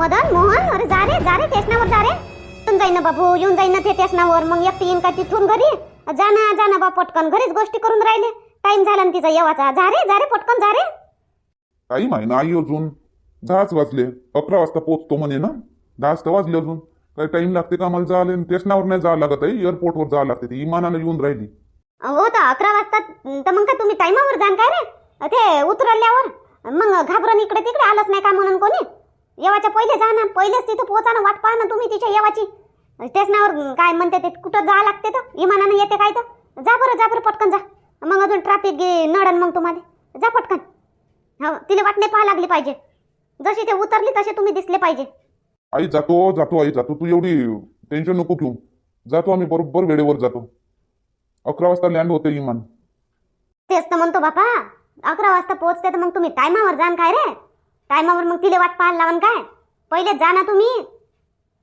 मदन मोहन अरे जा रे जा रे स्टेशनावर जा रे. येऊन जाईन ना बाबू येऊन जाईन ना ते स्टेशनावर मग एकटी येईन का तिथून घरी? जा ना जा ना बा पटकन. घरीच गोष्टी करून राहिले. टाइम झाला ना तिचा येवाचा. जा रे जा रे पटकन जा रे. टाईम आहे ना आई अजून. दहाच वाजले. अकरा वाजता पोचतो म्हणे ना. दहाच तर वाजले अजून. काही टाइम लागते का आम्हाला जायला? स्टेशनावर नाही जावं लागत आहे एअरपोर्टवर जावं लागते. ती विमानाला येऊन राहिली. हो तर अकरा वाजता तर मग का तुम्ही टायमावर जाण काय रे? ते उतरल्यावर. मग घाबरून इकडे तिकडे आलंच नाही का म्हणून कोणी? येवाच्या पहिले जा ना पहिलेच तिथं पोहोचा ना वाट पाहा ना तुम्ही तिच्या येवाची. स्टेशनावर काय म्हणते ते कुठं जा लागते तर? विमानानं येते काय तर? जा बरं जा बरं पटकन जा. मग अजून ट्रॅफिक नडन मग तुम्हाला. जा पटकन. हो तिला वाट नाही पाहा लागली पाहिजे. जशी ते उतरली तसे तुम्ही दिसले पाहिजे. आई जातो जातो आई जातो. तू एवढी टेन्शन नको घेऊ. जातो आम्ही बरोबर वेळेवर जातो. अकरा वाजता लँड होते विमान तेच तर म्हणतो बापा. अकरा वाजता पोहोचते तर मग तुम्ही टायमावर जाण काय रे? टायमावर मग तिला वाट पाहायला लावून काय? पहिले जा ना तुम्ही.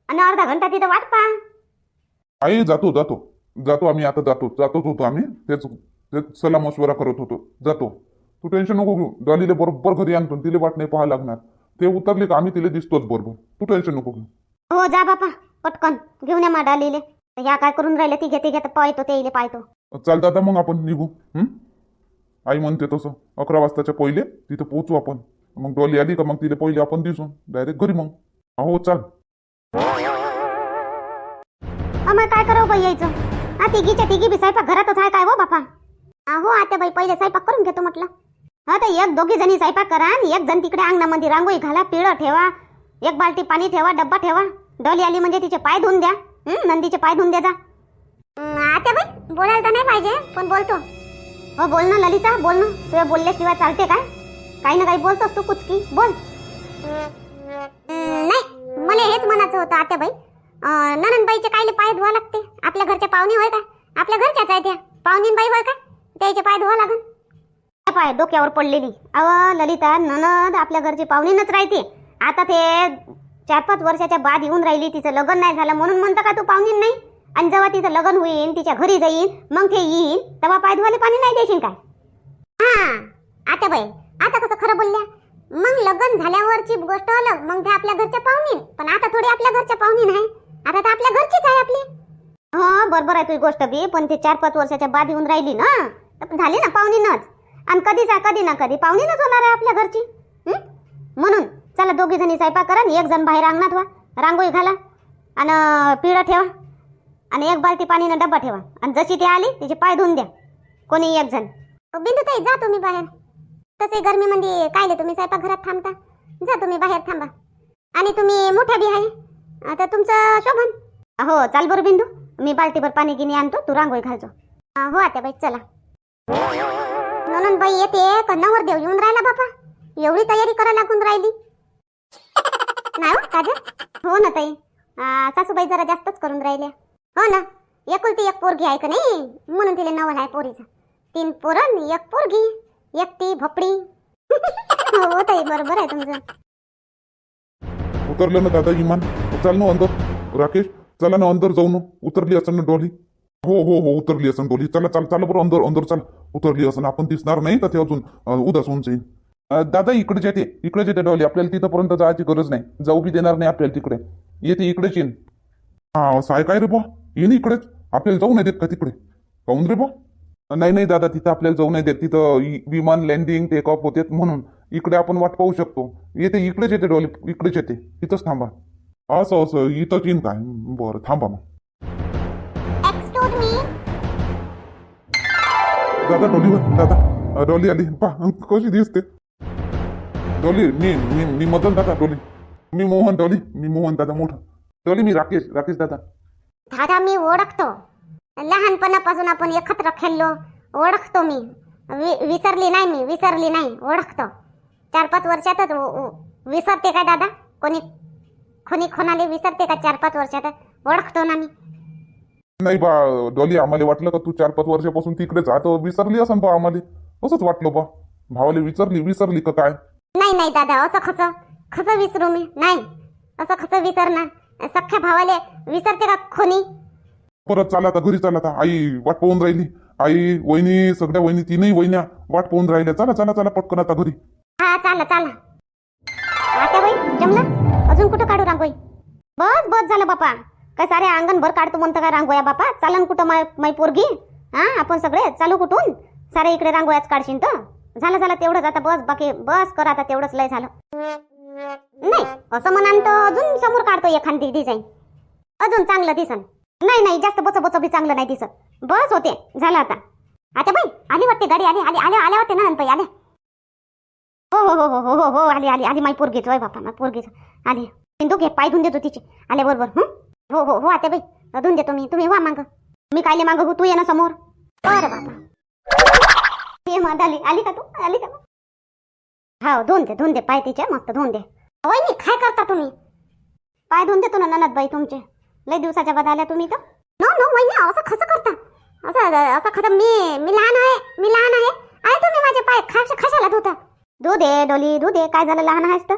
आणि अर्धा घंटा तिथं वाट पहा. आई जातो जातो. जातो आम्ही आता जातो. जातोच होतो आम्ही. तेच तेच सला मशवरा करत होतो. जातो. तू टेन्शन नको घेऊ. डॉलीला बरोबर घरी आणतो तिला वाट नाही पाहा लागणार. ते उतरले का आम्ही तिला दिसतोच बरोबर. तू टेन्शन नको घेऊ. हो जा बापा. पटकन. घेऊन या माडालीले. ह्या काय करून राहिले तिघे तिघे तर पाहतो ते इले पाहतो. चालतं आता मग आपण निघू. हं? आई म्हणते तसं. अकरा वाजताच्या पहिले तिथं पोहोचू आपण. मग डॉली आली का मग तिला पहिले आपण दिसू डायरेक्ट घरी मग. हो चाल. आम्हाला काय करावं बाई यायचं? हा तिघीच्या तिघी बी स्वयंपाक घरातच आहे काय हो बापा? हो आता बाई पहिले स्वयंपाक करून घेतो म्हटलं. हा तर एक दोघी जणी स्वयंपाक करा आणि एक जण तिकडे अंगणामध्ये रांगोळी घाला पिळं ठेवा एक बालटी पाणी ठेवा डब्बा ठेवा. डॉली आली म्हणजे तिचे पाय धुवून द्या. हं, नंदीचे पाय धुवून द्या जा. आता बाई बोलायला तर नाही पाहिजे पण बोलतो. हो बोल ना ललिता बोल ना. तुझ्या बोलल्याशिवाय चालते काय? काही ना काही बोलतोस तू कुचकी. बोल. नाही मला हेच म्हणायचं होतं आत्याबाई. ननंदबाईचे कायले पाय धुवा लागते. आपल्या घरच्या पाहुणे होय का? आपल्या घरच्याच आहे त्या पाहुणीन बाई होय का? त्याचे पाय धुवा लागन. पाय डोक्यावर पडलेली. अव ललिता ननद आपल्या घरची पाहुणीनच राहते. आता ते चार पाच वर्षाच्या बाद येऊन राहिली. तिचं लग्न नाही झालं म्हणून म्हणतं का तू पाहुणीन नाही? आणि जेव्हा तिचं लग्न होईल तिच्या घरी जाईल मग ते येईल तेव्हा पाय धुवाले पाणी नाही देशील काय? हा आता बाई आता कसं खरं बोलल्या? मग लग्न झाल्यावरची गोष्ट अलग मग ते आपल्या घरच्या पाहुणी. पण आता थोडी आपल्या घरच्या पाहुणी नाही. आता तर आपल्या घरचीच आहे आपली. हो बरोबर आहे तुझी गोष्ट बी. पण ते चार पाच वर्षाच्या बाद येऊन राहिली ना? तर झाली ना पाहुणीनच. आणि कधीच कधी ना कधी पाहुणीनच होणार आहे आपल्या घरची? म्हणून चला दोघी जणी स्वयंपाक करा आणि एक जण बाहेर अंगणात व्हा. रांगोळी घाला आणि पिळं ठेवा. आणि एक बालटी पाणीनं डब्बा ठेवा. आणि जशी ती आली तिचे पाय धुवून द्या. कोणी एक जण. बिंदू ताई जा तुम्ही बाहेर. तसे गरमीमध्ये कायले तुम्ही स्वयंपाक घरात थांबता? जा तुम्ही बाहेर थांबा. आणि तुम्ही मोठ्या बी आहे. आता तुमचं शोभन. हो चाल बरं बिंदू. मी बाल्टीभर पाणी गिनी आणतो तू रांगोळी घालतो हो आता बाई चला. म्हणून बाई येते का? नवर देव येऊन राहिला बापा. एवढी तयारी करायला लागून राहिली. नाही हो काजल हो ना ताई. सासूबाई जरा जास्तच करून राहिल्या. हो ना. एकुलती एक पोरगी आहे का नाही? म्हणून तिला नवल आहे पोरीचं. तीन पोरण एक पोरगी. एकटी भोपडी. हो, हो ताई बरोबर आहे तुमचं. उतरलं ना दादा विमान चाल ना अंदर. राकेश चला ना अंदर जाऊ ना. उतरली असं ना डॉली. हो हो हो उतरली असं डोली. चला चल चला बरं अंदर अंदर चला. उतरली असं आपण दिसणार नाही का ते अजून? अं, उदास होऊन जाईल. अं, दादा इकडे येते. इकडे येते डॉली. आपल्याला तिथंपर्यंत जायची गरज नाही. जाऊ बी देणार नाही आपल्याला तिकडे. येते इकडेच येईन. हा असं आहे काय रे बा येईन इकडेच. आपल्याला जाऊ नाही देत का तिकडे? काऊन रे बा नाही नाही दादा तिथं आपल्याला जाऊ नाही देत. तिथं इ- विमान लँडिंग टेक ऑफ होते म्हणून इकडे आपण वाट पाहू शकतो. येते इकडेच येते डॉली इकडेच येते. इथंच थांबा. असं असं इथंच येईन काय बरं थांबा मग. एक्सक्यूज मी दादा डॉली दादा. डॉली आली. पा कशी दिसते? डॉली मी मी मी मदन दादा डॉली. मी मोहन डॉली. मी मोहन दादा मोठा. डॉली मी राकेश राकेश दादा. दादा मी ओळखतो. लहानपणापासून आपण एकत्र खेळलो ओळखतो मी. वि- विसरली नाही मी विसरली नाही ओळखतो. चार पाच वर्षातच विसरते का दादा? कोणी कोणी कोणाला विसरते का चार पाच वर्षात? ओळखतो ना मी. नाही बा डॉली आम्हाला वाटलं का तू चार पाच वर्षापासून तिकडेच आता विसरली असं बा आम्हाला. असंच वाटलं बा. भावाला विसरली विसरली का काय? नाही नाही दादा असं कसं? कसं विसरू मी? नाही. असं कसं विसरणार? सख्या भावाले विसरते का कोणी? परत चाला आता घरी चाला आता आई वाट पाहून राहिली. आई वहिनी सगळ्या वहिनी तीनही वहिन्या वाट पाहून राहिल्या. चला चला चला पटकन आता घरी. हा चाला चाला आता बाई जमलं? अजून कुठं बस झालं बापा. काय सारे अंगणभर काढतो म्हणतो काय रांगोया बापा? चालन कुठं माय माय पोरगी? हा आपण सगळे चालू कुठून? सारे इकडे रांगोयाच काढशील तर. झालं झालं तेवढंच. आता बस बाकी बस कर आता तेवढंच लय झालं. नाही असं म्हणान तर अजून समोर काढतो एखादी डिझाईन अजून चांगलं दिसन. नाही नाही जास्त बोच बोच बी चांगलं नाही दिसत. बस होते. झालं आता. आता बाई आली वाटते गाडी आली आली आल्या आल्या वाटते ना बाई आल्या. हो हो हो हो हो हो हो आली आली आली माई पोरगीच होय बापा माई पोरगीच. आली. सिंधू घे पाय धुवून देतो तिचे. आल्या बरोबर हो? हो हो आता बाई धुवून देतो मी. तुम्ही वा मागं. मी कायले मागं तू ये ना समोर. बरं बापा. ये मग आली आली का तू? आली का हो धुवून दे धुवून दे पाय तिचे मस्त धुवून दे. वहिनी काय करता तुम्ही? पाय धुवून देतो ना ननद बाई तुमचे. लय दिवसाच्या बाद आल्या तुम्ही तर नो नो वहिनी असं खसं करता? असं असं खरं मी मी लहान आहे मी लहान आहे. आहे तुम्ही माझे पाय खास खशाला धुता? दूध दे डोली दूध दे काय झालं लहान आहेस तर?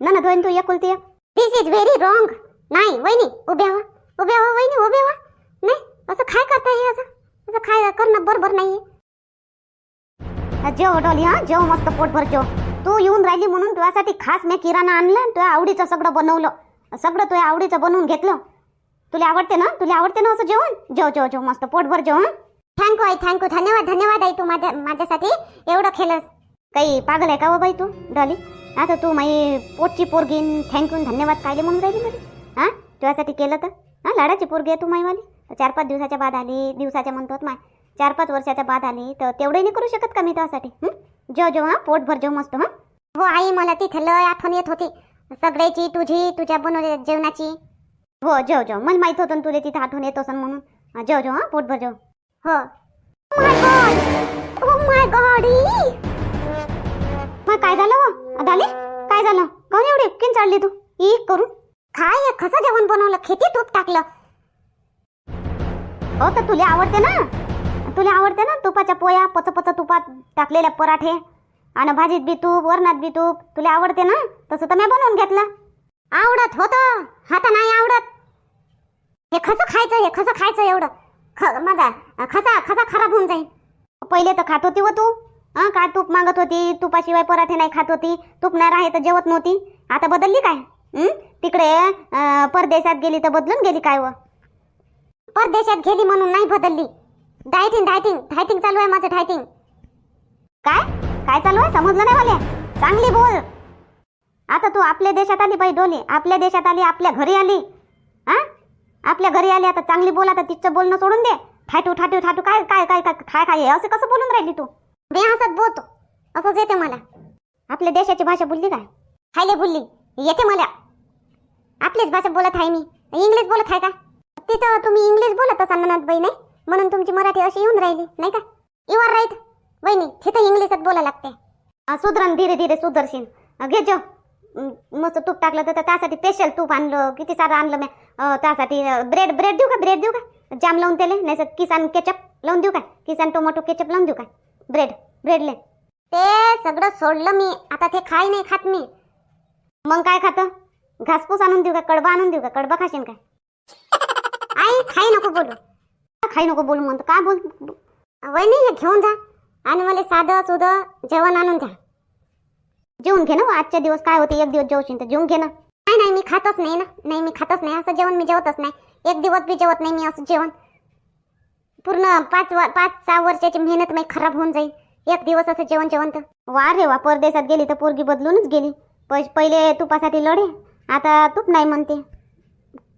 ना धोईन तू एकुलती दिस इज व्हेरी रॉंग नाही वहिनी उभ्या व्हा. उभ्या व्हा वहिनी उभ्या व्हा. नाही असं काय करता हे असं? असं काय करणं बरोबर नाही जेव डोली हा जेव मस्त पोटभर जेव. तू येऊन राहिली म्हणून तुझ्यासाठी खास मी किराणा आणला तुझ्या आवडीचं सगळं बनवलं. सगळं तुझ्या आवडीचं बनवून घेतलं. तुला आवडते ना? तुला आवडते ना असं जेवण? जेव जेव जेव मस्त पोटभर जेव थँक्यू आई थँक्यू धन्यवाद धन्यवाद आई तू माझ्या माझ्यासाठी एवढं केलंस. काही पागल आहे का हो बाई तू डॉली? आता तू माई पोटची पोरगीन थँक्यू धन्यवाद कायले म्हणून राहिली मध्ये हा? तुझ्यासाठी केलं तर? हा? लाडाची पोरगी आहे तू माईवाली? चार पाच दिवसाच्या बाद आली दिवसाच्या म्हणतो माय. चार पाच वर्षाच्या बाद आली तर तेवढे नाही करू शकत का मी त्यासाठी हं? जेव जेव हा? पोटभर जेव मस्त हा? हो आई मला तिथे लय आठवण येत होती. सगळ्याची तुझी तुझ्या बनवलेल्या जेवणाची. हो जेव जेव. मला माहीत होतं तुला तिथे आठवण येत असं म्हणून. जेव जेव हा पोटभर जेव. हो. Oh माय गॉड oh मग काय झालं हो? दाली काय झालं? कोण एवढी किन चालली तू? ई करून. काय कसं जेवण बनवलं? खेती तूप टाकलं? हो तर तुला आवडते ना? तुला आवडते ना तुपाच्या पोया पच पच तुपात टाकलेल्या पराठे? आणि भाजीत बी तूप वरणात बी तूप. तुला आवडते ना? तसं तर मी बनवून घेतलं. आवडत होतं. आता नाही आवडत. हे कसं खायचं हे कसं खायचं एवढं. ख माझा खसा खसा खराब होऊन जाईल. पहिले तर खात होती व तू. हा का तूप मागत होती? तुपाशिवाय पराठे नाही खात होती. तूप नाही राहे तर जेवत नव्हती. आता बदलली काय? तिकडे परदेशात गेली तर बदलून गेली काय व? परदेशात गेली म्हणून नाही बदलली. डायटिंग डायटिंग डायटिंग चालू आहे माझं डायटिंग काय? काय चालू आहे? समजलं नाही मला? चांगली बोल. आता तू आपल्या देशात आली बाई डोली आपल्या देशात आली आपल्या घरी आली. हा? आपल्या घरी आली आता चांगली बोल आता तिचं बोलणं सोडून दे. ठाटू ठाटू ठाटू काय काय काय काय काय काय हे असं कसं बोलून राहिली तू? बे हसत बोलतो असंच येते मला. आपल्या देशाची भाषा बोलली काय? खायले बोलली. येते मला. आपलीच भाषा बोलत आहे मी. इंग्लिश बोलत आहे का? तिथं तुम्ही इंग्लिश बोलत असाल म्हणत बहिणी नाही? म्हणून तुमची मराठी अशी येऊन राहिली नाही का? यू आर राईट बहिणी तिथं इंग्लिशात बोला लागते. सुधरण धीरे धीरे सुधरशील. घे जो. मस्त तूप टाकलं तर त्यासाठी स्पेशल तूप आणलं किती सारं आणलं मी. त्यासाठी ब्रेड ब्रेड देऊ का? ब्रेड देऊ का? जाम लावून त्याले नाही तर किसान केचप लावून देऊ का किसान टोमॅटो केचप लावून देऊ का ब्रेड ब्रेडले ते सगळं सोडलं मी. आता ते खाई नाही खात मी. मग काय खातं? घासपूस आणून देऊ का? कडबा आणून देऊ का? कडबा खाशीन काय? आई खाई नको बोलू. खाई नको बोलू म्हणतो काय बोल वहिनी हे घेऊन जा. आणि मला साधं सुधं जेवण आणून द्या. जेवून घे ना हो, आजच्या दिवस काय होते? एक दिवस जेवशील तर जेवून घे ना. नाही नाही मी खातच नाही ना. नाही मी खातच नाही. असं जेवण मी जेवतच नाही. एक दिवस बी जेवत नाही मी असं जेवण. पूर्ण पाच व पाच सहा वर्षाची मेहनत मी खराब होऊन जाईल. एक दिवस असं जेवण जेवण तर. वा रे वा परदेशात गेली तर पोरगी बदलूनच गेली. पै- पहिले तुपासाठी लढे आता तूप नाही म्हणते.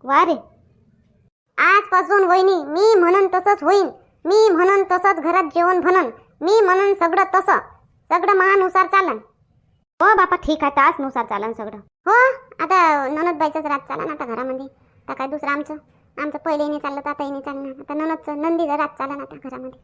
वा रे. आजपासून वहिनी मी म्हणून तसंच होईन. मी म्हणून तसंच घरात जेवण म्हणन मी म्हणून सगळं तसं. सगळं महानुसार चालन. हो बापा ठीक आहे. तासनुसार चालन सगळं. हो आता ननदबाईचाच रात चालन आता घरामध्ये. आता काय दुसरं आमचं? आमचं पहिले नाही चाललं तर आता नाही चालणार. आता ननदचं नंदीचं रात चालन आता घरामध्ये.